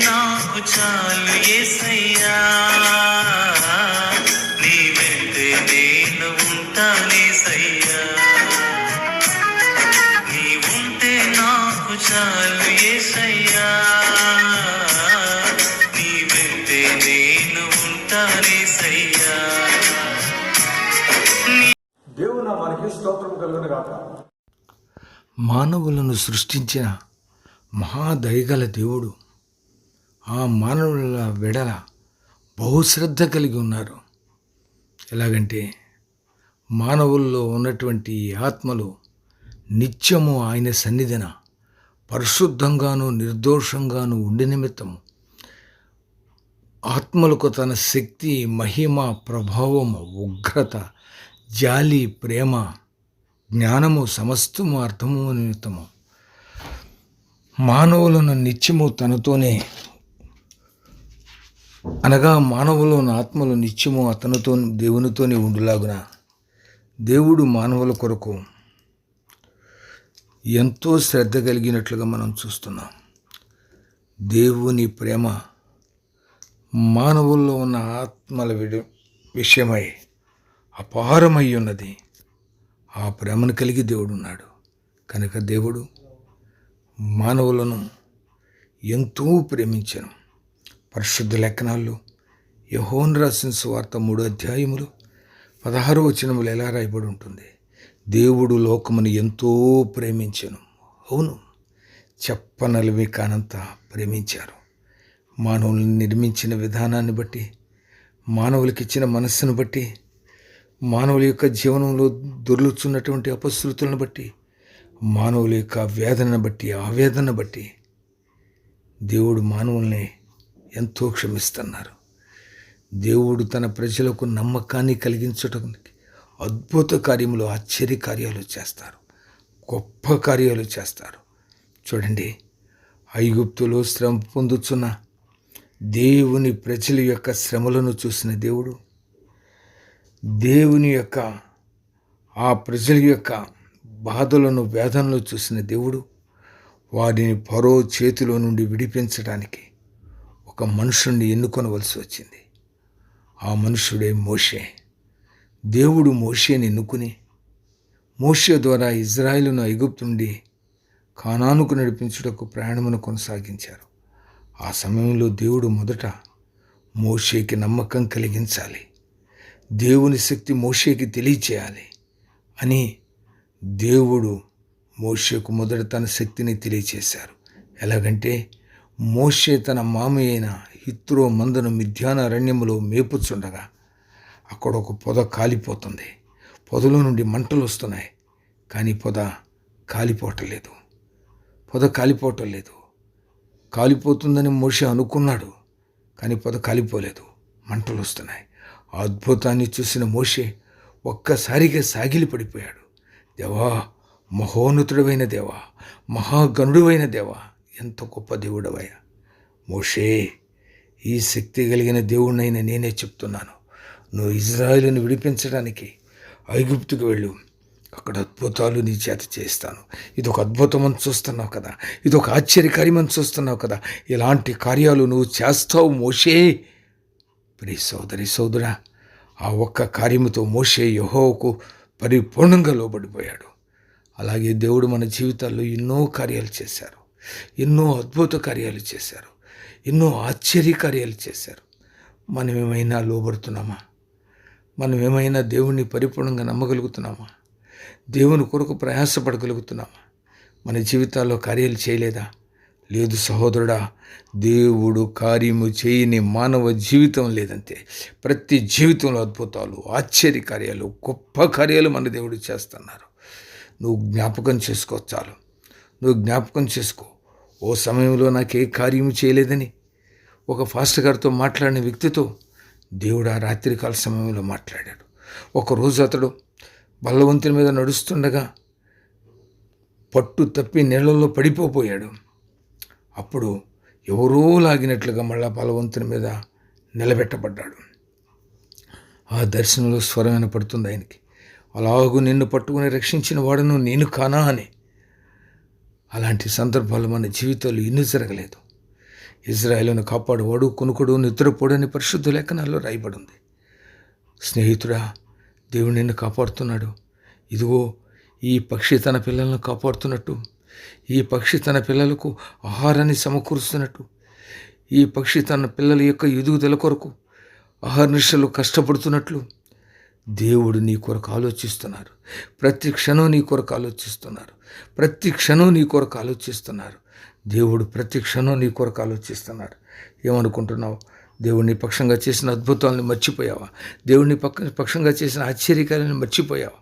నాకు చాలు ఏసయ్యా. నీ వెంటే నేను ఉంటానేసయ్యా నీ ఉంటే నాకు చాలు ఏసయ్యా. నీ వెంటే నేను ఉంటానేసయ్యా దేవుడు నా మనకి స్తోత్రం కలుగును గాక. మానవులను సృష్టించిన మహాదయగల దేవుడు ఆ మానవుల వెడల బహుశ్రద్ధ కలిగి ఉన్నారు. ఎలాగంటే మానవుల్లో ఉన్నటువంటి ఆత్మలు నిత్యము ఆయన సన్నిధిన పరిశుద్ధంగాను నిర్దోషంగాను ఉండి నిమిత్తము ఆత్మలకు తన శక్తి మహిమ ప్రభావము ఉగ్రత జాలి ప్రేమ జ్ఞానము సమస్తము అర్థము నిమిత్తము. మానవులను నిత్యము తనతోనే అనగా మానవులోని ఆత్మలు నిత్యము అతనితో దేవునితోనే ఉండులాగున. దేవుడు మానవుల కొరకు ఎంతో శ్రద్ధ కలిగినట్లుగా మనం చూస్తున్నాం. దేవుని ప్రేమ మానవుల్లో ఉన్న ఆత్మల విడి విషయమై అపారమై ఉన్నది. ఆ ప్రేమను కలిగి దేవుడు ఉన్నాడు కనుక దేవుడు మానవులను ఎంతో ప్రేమించను. పరిశుద్ధ లేఖనాల్లో యహోన్ రాసిన సువార్త మూడు అధ్యాయములు పదహారు వచనములు ఎలా రాయబడి ఉంటుంది? దేవుడు లోకమును ఎంతో ప్రేమించను. అవును చెప్పనలివి కానంత ప్రేమించారు. మానవులను నిర్మించిన విధానాన్ని బట్టి మానవులకి ఇచ్చిన మనస్సును బట్టి మానవుల యొక్క జీవనంలో దొర్లుచున్నటువంటి అపశృతులను బట్టి మానవుల యొక్క వేదనను బట్టి ఆవేదన బట్టి దేవుడు మానవుల్ని ఎంతో క్షమిస్తున్నారు. దేవుడు తన ప్రజలకు నమ్మకాన్ని కలిగించడానికి అద్భుత కార్యములు ఆశ్చర్య కార్యాలు చేస్తారు. గొప్ప కార్యాలు చేస్తారు. చూడండి ఐగుప్తులో శ్రమ పొందుచున్న దేవుని ప్రజల యొక్క శ్రమలను చూసిన దేవుడు దేవుని యొక్క ఆ ప్రజల యొక్క బాధలను వేదనలు చూసిన దేవుడు వారిని పరో చేతిలో నుండి విడిపించడానికి ఒక మనుషుణ్ణి ఎన్నుకొనవలసి వచ్చింది. ఆ మనుషుడే మోషే. దేవుడు మోషేని ఎన్నుకుని మోషే ద్వారా ఇజ్రాయిల్ను ఐగుప్తు నుండి కానానుకు నడిపించుటకు ప్రయాణమును కొనసాగించారు. ఆ సమయంలో దేవుడు మొదట మోషేకి నమ్మకం కలిగించాలి. దేవుని శక్తి మోషేకి తెలియచేయాలి అని దేవుడు మోషేకు మొదట తన శక్తిని తెలియచేశారు. ఎలాగంటే మోషే తన మామయ్య అయిన హిత్రో మందను మిథ్యాన అరణ్యములో మేపుచుండగా అక్కడ ఒక పొద కాలిపోతుంది. పొదలో నుండి మంటలు వస్తున్నాయి కానీ పొద కాలిపోవటం లేదు. పొద కాలిపోవటం లేదు. కాలిపోతుందని మోషే అనుకున్నాడు కానీ పొద కాలిపోలేదు. మంటలు వస్తున్నాయి. ఆ అద్భుతాన్ని చూసిన మోషే ఒక్కసారిగా సాగిలి పడిపోయాడు. దేవా మహోన్నతుడవైన దేవా మహాగణుడువైన దేవా ఎంత గొప్ప దేవుడవయ్యా. మోషే ఈ శక్తి కలిగిన దేవుడినైనా నేనే చెప్తున్నాను. నువ్వు ఇజ్రాయిల్ని విడిపించడానికి ఐగుప్తుకు వెళ్ళు. అక్కడ అద్భుతాలు నీ చేత చేస్తాను. ఇది ఒక అద్భుతం అని చూస్తున్నావు కదా. ఇది ఒక ఆశ్చర్యకార్యం అని చూస్తున్నావు కదా. ఇలాంటి కార్యాలు నువ్వు చేస్తావు మోషే. ప్రి సోదరి సోదరా ఆ ఒక్క కార్యముతో మోషే యహోకు పరిపూర్ణంగా లోబడిపోయాడు. అలాగే దేవుడు మన జీవితాల్లో ఎన్నో కార్యాలు చేశారు. ఎన్నో అద్భుత కార్యాలు చేశారు. ఎన్నో ఆశ్చర్య కార్యాలు చేశారు. మనం ఏమైనా లోబడుతున్నామా? మనం ఏమైనా దేవుణ్ణి పరిపూర్ణంగా నమ్మగలుగుతున్నామా? దేవుని కొరకు ప్రయాసపడగలుగుతున్నామా? మన జీవితాల్లో కార్యాలు చేయలేదా? లేదు సహోదరుడా దేవుడు కార్యము చేయని మానవ జీవితం లేదంతే ప్రతి జీవితంలో అద్భుతాలు ఆశ్చర్య కార్యాలు గొప్ప కార్యాలు మన దేవుడు చేస్తున్నారు. నువ్వు జ్ఞాపకం చేసుకో చాలు. నువ్వు జ్ఞాపకం చేసుకో. ఓ సమయంలో నాకు ఏ కార్యము చేయలేదని ఒక ఫాస్ట్ గారితో మాట్లాడిన వ్యక్తితో దేవుడు ఆ రాత్రికాల సమయంలో మాట్లాడాడు. ఒకరోజు అతడు బల్లవంతుని మీద నడుస్తుండగా పట్టు తప్పి నీళ్ళల్లో పడిపోయాడు అప్పుడు ఎవరో లాగినట్లుగా మళ్ళా బలవంతుని మీద నిలబెట్టబడ్డాడు. ఆ దర్శనంలో స్వరం వినపడుతుంది ఆయనకి. అలాగూ నిన్ను పట్టుకుని రక్షించిన వాడును నేను కానా అని అలాంటి సందర్భాలు మన జీవితాలు ఎన్ని జరగలేదు. ఇజ్రాయేల్ను కాపాడువాడు కొనుకుడు నిద్రపోడని పరిశుద్ధ లేఖనాల్లో రాయబడి ఉంది స్నేహితుడా దేవుడు నిన్ను కాపాడుతున్నాడు. ఇదిగో ఈ పక్షి తన పిల్లలను కాపాడుతున్నట్టు ఈ పక్షి తన పిల్లలకు ఆహారాన్ని సమకూరుస్తున్నట్టు ఈ పక్షి తన పిల్లల యొక్క ఎదుగుదల కొరకు అహర్నిశలు కష్టపడుతున్నట్లు దేవుడు నీ కొరకు ఆలోచిస్తున్నారు. ప్రతి క్షణం నీ కొరకు ఆలోచిస్తున్నారు. ప్రతి క్షణం నీ కొరకు ఆలోచిస్తున్నారు. దేవుడు ప్రతి క్షణం నీ కొరకు ఆలోచిస్తున్నాడు. ఏమనుకుంటున్నావు? దేవుడిని పక్షంగా చేసిన అద్భుతాలను మర్చిపోయావా? దేవుడిని పక్క పక్షంగా చేసిన ఆశ్చర్యకాలను మర్చిపోయావా?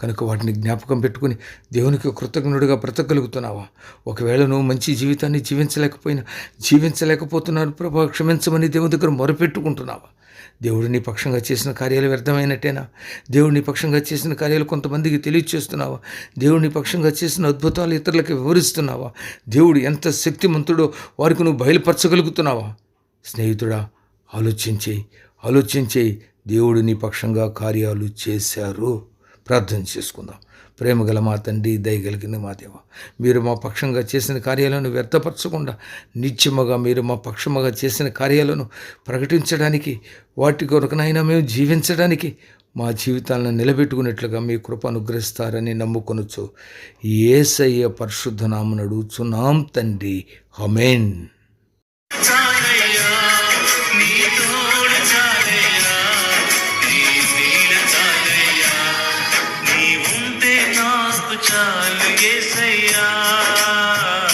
కనుక వాటిని జ్ఞాపకం పెట్టుకుని దేవునికి కృతజ్ఞుడిగా బ్రతకగలుగుతున్నావా? ఒకవేళ నువ్వు మంచి జీవితాన్ని జీవించలేకపోయినా జీవించలేకపోతున్నాను ప్రభా క్షమించమని దేవుని దగ్గర మొరపెట్టుకుంటున్నావా? దేవుడిని పక్షంగా చేసిన కార్యాలు వ్యర్థమైనట్టేనా? దేవుడిని పక్షంగా చేసిన కార్యాలు కొంతమందికి తెలియచేస్తున్నావా? దేవుడిని పక్షంగా చేసిన అద్భుతాలు ఇతరులకు వివరిస్తున్నావా? దేవుడు ఎంత శక్తిమంతుడో వారికి నువ్వు బయలుపరచగలుగుతున్నావా? స్నేహితుడా ఆలోచించి ఆలోచించి దేవుడిని పక్షంగా కార్యాలు చేశారు. ప్రార్థన చేసుకుందాం. ప్రేమగల మా తండ్రి దయగలిగిన మా దేవ. మీరు మా పక్షంగా చేసిన కార్యాలను వ్యర్థపరచకుండా నిత్యముగా మీరు మా పక్షముగా చేసిన కార్యాలను ప్రకటించడానికి వాటి కొరకునైనా మేము జీవించడానికి మా జీవితాలను నిలబెట్టుకున్నట్లుగా మీ కృప అనుగ్రహిస్తారని నమ్ముకొనొచ్చు ఏసయ్య పరిశుద్ధ నామను అడుగుచున్నాం తండ్రి. హమేన్